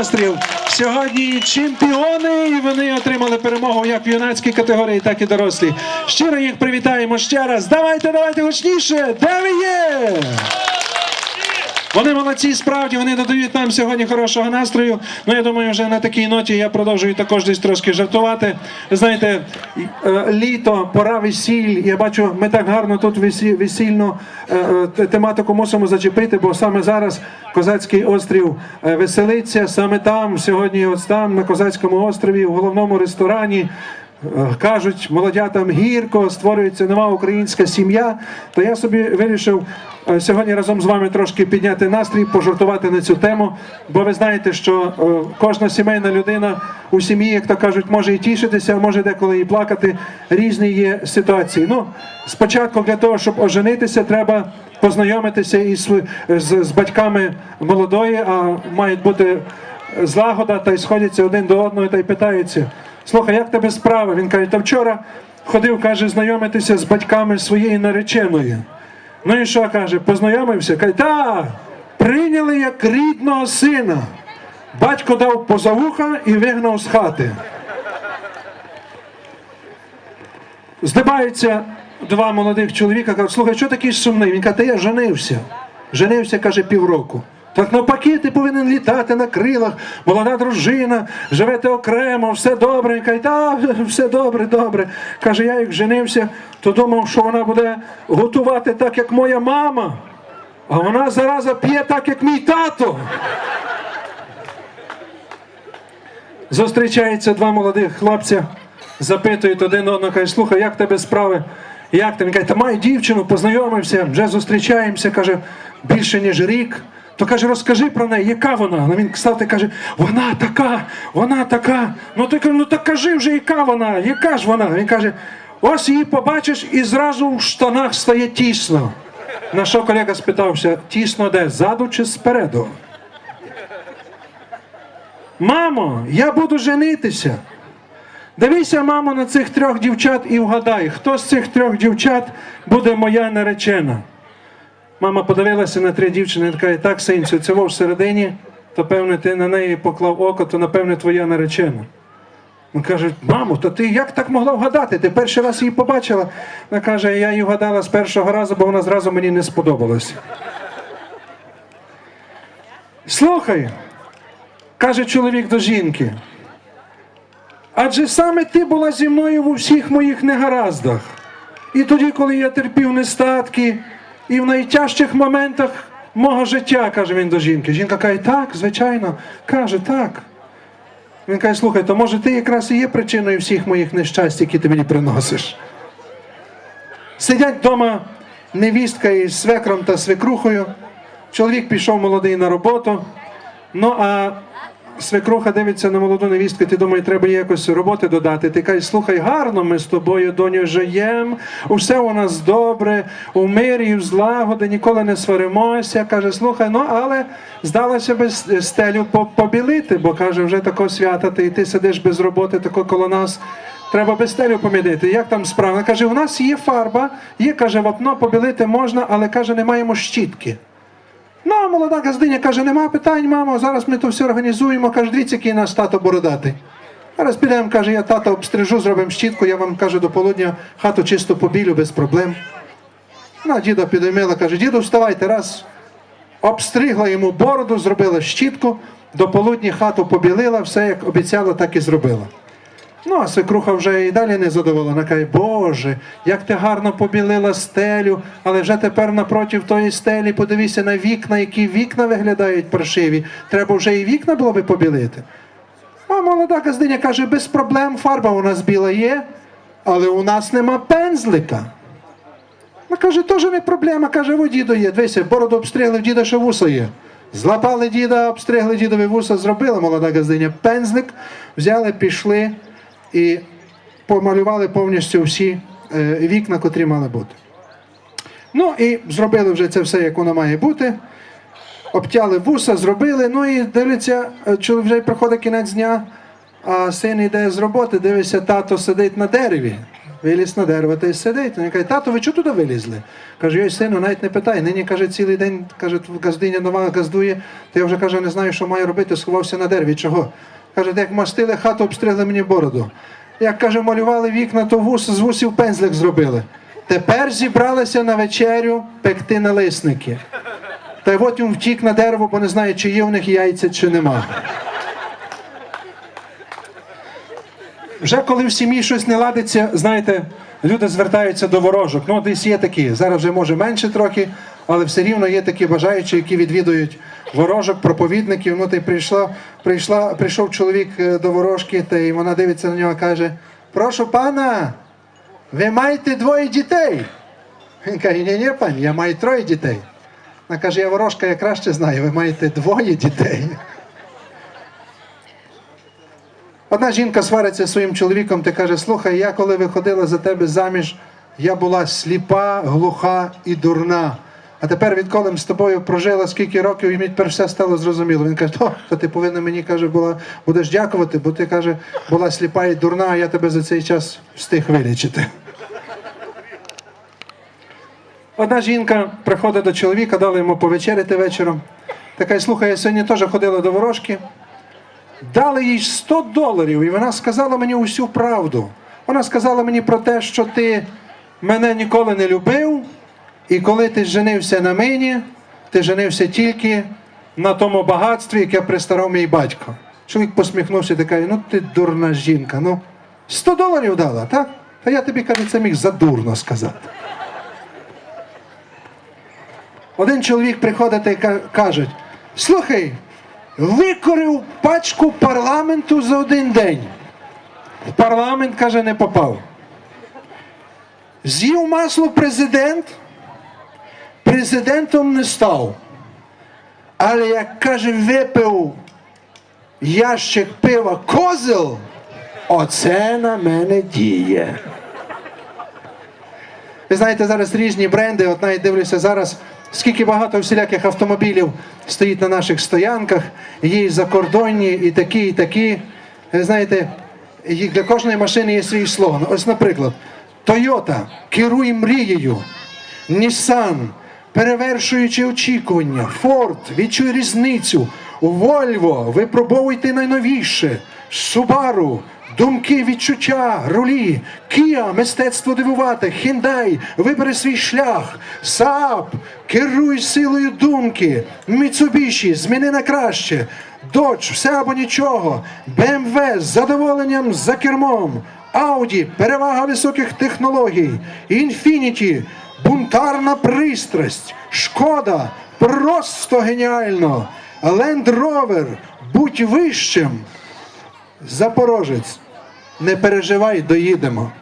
Острів. Сьогодні чемпіони, і вони отримали перемогу як в юнацькій категорії, так і дорослі. Щиро їх привітаємо ще раз. Давайте, давайте гучніше. Де ви є? Вони молодці, справді вони додають нам сьогодні хорошого настрою. Ну я думаю, вже на такій ноті я продовжую також десь трошки жартувати. Знаєте, е, літо, пора весіль. Я бачу, ми так гарно тут весільну е, е, те- тематику мусимо зачепити, бо саме зараз Козацький острів веселиться. Саме там, сьогодні, ось там, на Козацькому острові, в головному ресторані. Кажуть, молодятам гірко, створюється нова українська сім'я. То я собі вирішив е, сьогодні разом з вами трошки підняти настрій, пожартувати на цю тему. Бо ви знаєте, що е, кожна сімейна людина у сім'ї, як то кажуть, може і тішитися, а може деколи і плакати. Різні є ситуації. Ну, спочатку для того, щоб оженитися, треба познайомитися із з, з батьками молодої, а мають бути злагода, та й сходяться один до одного та й питаються. Слухай, як тебе справа? Він каже, та вчора ходив, каже, знайомитися з батьками своєї нареченої. Ну і що каже, познайомився? Каже, та, прийняли як рідного сина. Батько дав поза вуха і вигнав з хати. Здибаються два молодих чоловіка, кажуть, слухай, що такий сумний? Він каже, та я женився. Женився, каже, півроку. Так навпаки, ти повинен літати на крилах, молода дружина, живете окремо, все добре. Каже, та все добре, добре. Каже, я як женився, то думав, що вона буде готувати так, як моя мама. А вона зараза п'є так, як мій тато. Зустрічаються два молодих хлопця, запитують один одного, каже, слухай, як тебе справи? Як ти? Він каже, та маю дівчину, познайомився, вже зустрічаємося, каже, більше ніж рік. То каже, розкажи про неї, яка вона? Ну він став і каже, вона така, вона така. Ну ти каже, ну так кажи вже, яка вона, яка ж вона? Він каже, ось її побачиш і зразу в штанах стає тісно. На що колега спитався, тісно де? Ззаду чи спереду? Мамо, я буду женитися. Дивися, мамо, на цих трьох дівчат і вгадай, хто з цих трьох дівчат буде моя наречена. Мама подивилася на три дівчини і каже, так, синцю, це всередині, то певне ти на неї поклав око, то напевне твоя наречена. Він каже, мамо, то ти як так могла вгадати? Ти перший раз її побачила. Вона каже, я її вгадала з першого разу, бо вона зразу мені не сподобалась. Слухай, каже чоловік до жінки. Адже саме ти була зі мною в усіх моїх негараздах. І тоді, коли я терпів нестатки, і в найтяжчих моментах мого життя, каже він до жінки. Жінка каже, так, звичайно, каже, так. Він каже, слухай, то може ти якраз і є причиною всіх моїх нещасть, які ти мені приносиш. Сидять вдома невістка із свекром та свекрухою. Чоловік пішов молодий на роботу. Ну а свекруха дивиться на молоду невістку, ти думає, треба якось роботи додати. Ти кажеш, слухай, гарно ми з тобою, доню, живемо, усе у нас добре, у мирі, в злагоді, ніколи не сваримося. Каже, слухай, ну але здалося би стелю по- побілити, бо каже, вже такого свята, ти, і ти сидиш без роботи, тако коло нас. Треба без стелю помідити. Як там справа? Каже, у нас є фарба, є, каже, вапно побілити можна, але каже, не маємо щітки. Ну, а молода газдиня каже, нема питань, мамо, зараз ми то все організуємо. Каже, дивіться, який наш тато бородатий. Зараз підемо, каже, я тата обстрижу, зробимо щітку, я вам каже, до полудня хату чисто побілю без проблем. На діда підіймила, каже, діду, вставайте, раз. Обстригла йому бороду, зробила щітку, до полудня хату побілила, все як обіцяла, так і зробила. Ну, а свекруха вже і далі не задоволена. Каже, Боже, як ти гарно побілила стелю, але вже тепер напроти тої стелі подивися на вікна, які вікна виглядають паршиві. Треба вже і вікна було би побілити. А молода газдиня каже, без проблем, фарба у нас біла є, але у нас нема пензлика. Вона каже, теж не проблема, каже, во діду є. Дивися, бороду обстригли, в діда ще вуса є. Злапали діда, обстригли дідові вуса, зробила молода газдиня пензлик, взяли, пішли і помалювали повністю всі е, вікна, котрі мали бути. Ну і зробили вже це все, як воно має бути. Обтяли вуса, зробили. Ну і дивляться, е, чоловік вже приходить кінець дня, а син йде з роботи, дивиться, тато сидить на дереві. виліз на дерево та й сидить. Він каже, тато, ви чого туди вилізли? Каже, йой, сину, навіть не питай. Нині каже, цілий день каже, газдиня нова газдує, то я вже каже, не знаю, що маю робити, сховався на дереві. Чого? Каже, як мастили хату, обстригли мені бороду. Як каже, малювали вікна, то вус з вусів пензлик зробили. Тепер зібралися на вечерю пекти налисники. Та й от він втік на дерево, бо не знає, чи є в них яйця, чи нема. Вже коли в сім'ї щось не ладиться, знаєте, люди звертаються до ворожок. Ну, десь є такі. Зараз вже може менше трохи, але все рівно є такі бажаючі, які відвідують ворожок, проповідників. Ну, та й прийшла, прийшла, прийшов чоловік е, до ворожки, та й вона дивиться на нього і каже: Прошу пана, ви маєте двоє дітей. Він каже, ні, ні, пані, я маю троє дітей. Вона каже, я ворожка, я краще знаю, ви маєте двоє дітей. Одна жінка свариться своїм чоловіком та каже: Слухай, я коли виходила за тебе заміж, я була сліпа, глуха і дурна. А тепер, відколи ми з тобою прожила скільки років, і мені тепер все стало зрозуміло. Він каже, то, ти повинна мені каже, була, будеш дякувати, бо ти каже, була сліпа і дурна, а я тебе за цей час встиг вилічити. Одна жінка приходить до чоловіка, дала йому повечеряти вечором. Така, й слухай, я сьогодні теж ходила до ворожки. Дали їй 100 доларів, і вона сказала мені усю правду. Вона сказала мені про те, що ти мене ніколи не любив, і коли ти женився на мені, ти женився тільки на тому багатстві, яке пристарав мій батько. Чоловік посміхнувся і каже, ну ти дурна жінка, ну 100 доларів дала, так? Та я тобі каже, це міг задурно сказати. Один чоловік приходить і каже: слухай, викорив пачку парламенту за один день. В парламент, каже, не попав. З'їв масло президент, президентом не став. Але як каже, випив ящик пива козел, оце на мене діє. Ви знаєте, зараз різні бренди, от навіть дивлюся зараз, скільки багато всіляких автомобілів стоїть на наших стоянках, є і закордонні, і такі, і такі. Ви знаєте, для кожної машини є свій слоган. Ось, наприклад, Toyota керуй мрією, Nissan перевершуючи очікування, Ford відчуй різницю, Volvo випробовуйте найновіше, Subaru Думки, відчуття, ролі, Kia, мистецтво дивувати, Hyundai, вибери свій шлях, Saab, керуй силою думки, Mitsubishi, зміни на краще, Dodge, все або нічого, BMW з задоволенням за кермом, Audi, перевага високих технологій, Infiniti, бунтарна пристрасть, Шкода, просто геніально, Rover, будь вищим. Запорожець, не переживай, доїдемо.